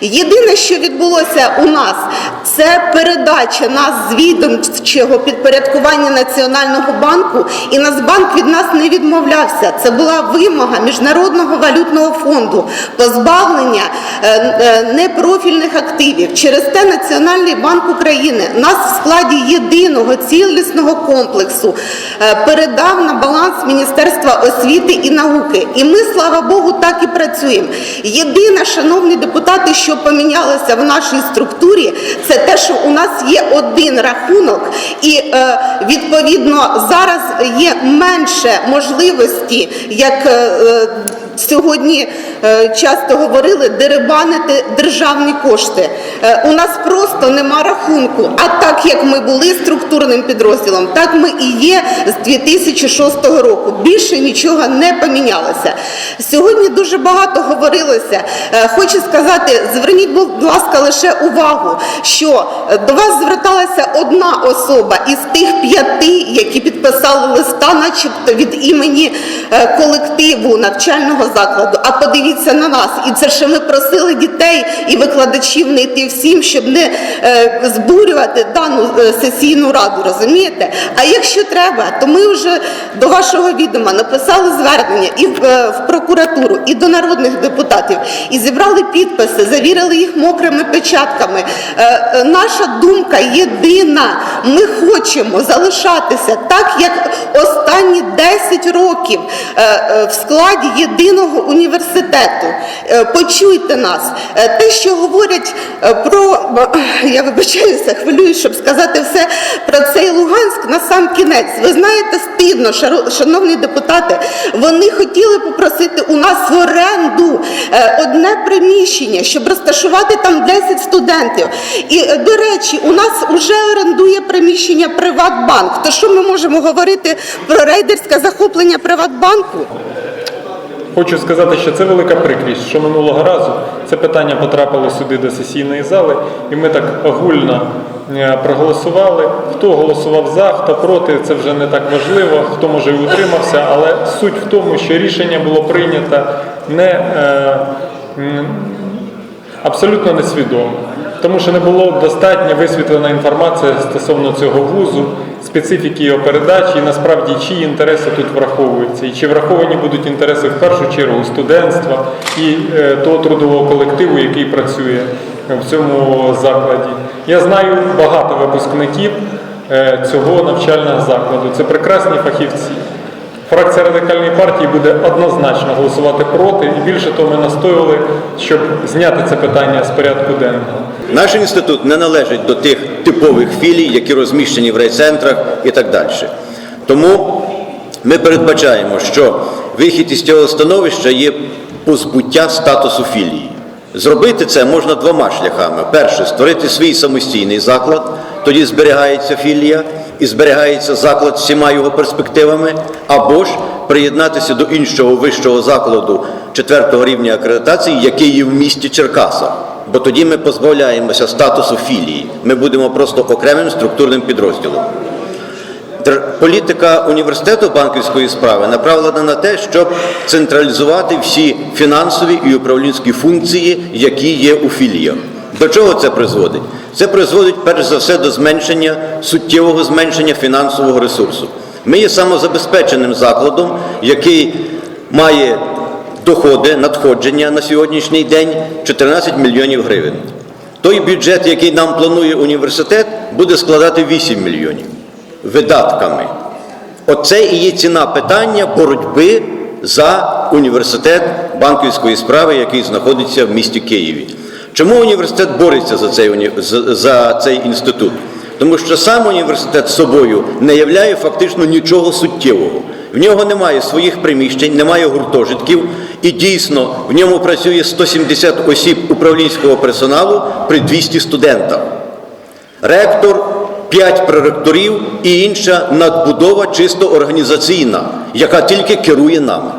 Єдине, що відбулося у нас, це передача нас з відомчого підпорядкування Національного банку, і Нацбанк від нас не відмовлявся. Це була вимога Міжнародного валютного фонду позбавлення е, е, непрофільних активів. Через те Національний банк України нас в складі єдиного цілісного комплексу е, передав на баланс Міністерства освіти і науки. І ми, слава Богу, так і працюємо. Єдине, шановні депутати, що помінялося в нашій структурі, це те, що у нас є один рахунок, і е, відповідно зараз є менше можливості, як е, Сьогодні е, часто говорили дерибанити державні кошти. Е, у нас просто нема рахунку. А так як ми були структурним підрозділом, так ми і є з 2006 року. Більше нічого не помінялося. Сьогодні дуже багато говорилося. Е, хочу сказати, зверніть, будь ласка, лише увагу, що до вас зверталася одна особа із тих п'яти, які підписали листа, начебто від імені колективу навчального закладу. А подивіться на нас, і це ще ми просили дітей і викладачів не йти всім, щоб не е, збурювати дану е, сесійну раду. Розумієте? А якщо треба, то ми вже до вашого відома написали звернення і в, е, в прокуратуру, і до народних депутатів, і зібрали підписи, завірили їх мокрими печатками. Е, е, наша думка єдина. Ми хочемо залишатися так, як останні 10 років е, е, в складі єдиного університету. Е, Почуйте нас. Е, Те, що говорять е, про я вибачаюся, хвилююсь, щоб сказати все про цей Луганськ на сам кінець. Ви знаєте, стидно, шановні депутати, вони хотіли попросити у нас в оренду одне приміщення, щоб розташувати там 10 студентів. І до речі, у нас вже орендує приміщення Приватбанк. То що ми можемо говорити про рейдерське захоплення Приватбанку? Хочу сказати, що це велика прикрість, що минулого разу це питання потрапило сюди до сесійної зали, і ми так огульно е, проголосували. Хто голосував за, хто проти, це вже не так важливо, хто може і утримався, але суть в тому, що рішення було прийнято не е, абсолютно несвідомо, тому що не було достатньо висвітлена інформація стосовно цього вузу, специфіки його передачі і насправді чиї інтереси тут враховуються, і чи враховані будуть інтереси в першу чергу студентства і е, того трудового колективу, який працює в цьому закладі. Я знаю багато випускників е, цього навчального закладу. Це прекрасні фахівці. Фракція радикальної партії буде однозначно голосувати проти, і більше того, ми настоювали, щоб зняти це питання з порядку денного. Наш інститут не належить до тих типових філій, які розміщені в райцентрах і так далі. Тому ми передбачаємо, що вихід із цього становища є позбуття статусу філії. Зробити це можна двома шляхами: перше створити свій самостійний заклад, тоді зберігається філія і зберігається заклад з всіма його перспективами, або ж приєднатися до іншого вищого закладу четвертого рівня акредитації, який є в місті Черкаса. Бо тоді ми позбавляємося статусу філії. Ми будемо просто окремим структурним підрозділом. Політика університету банківської справи направлена на те, щоб централізувати всі фінансові і управлінські функції, які є у філіях. До чого це призводить? Це призводить перш за все до зменшення суттєвого зменшення фінансового ресурсу. Ми є самозабезпеченим закладом, який має доходи, надходження на сьогоднішній день 14 мільйонів гривень. Той бюджет, який нам планує університет, буде складати 8 мільйонів видатками. Оце і є ціна питання боротьби за університет банківської справи, який знаходиться в місті Києві. Чому університет бореться за цей, за- цей інститут? Тому що сам університет собою не являє фактично нічого суттєвого. В нього немає своїх приміщень, немає гуртожитків, і дійсно в ньому працює 170 осіб управлінського персоналу при 200 студентах. Ректор, 5 проректорів і інша надбудова чисто організаційна, яка тільки керує нами.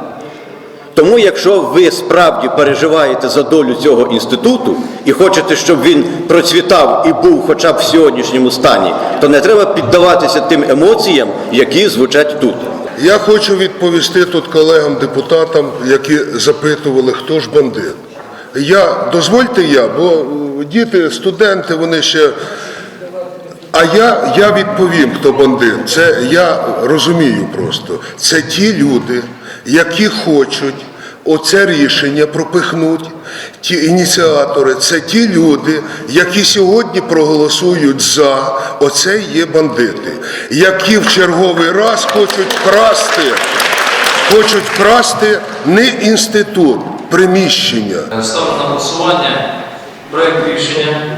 Тому, якщо ви справді переживаєте за долю цього інституту і хочете, щоб він процвітав і був хоча б в сьогоднішньому стані, то не треба піддаватися тим емоціям, які звучать тут. Я хочу відповісти тут колегам-депутатам, які запитували, хто ж бандит. я дозвольте я, бо діти, студенти, вони ще. А я, я відповім, хто бандит. Це я розумію просто. Це ті люди, які хочуть оце рішення пропихнуть. Ті ініціатори, це ті люди, які сьогодні проголосують за оце є бандити, які в черговий раз хочуть красти, хочуть красти не інститут, приміщення. Ставлю на голосування проект рішення.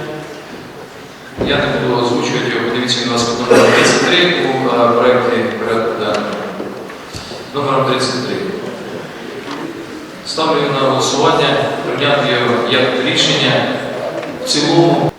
Я не буду озвучувати його, подивіться у нас під номером 33 у проекті порядку денного. Номером 33. Ставлю на голосування прийняти його як рішення в цілому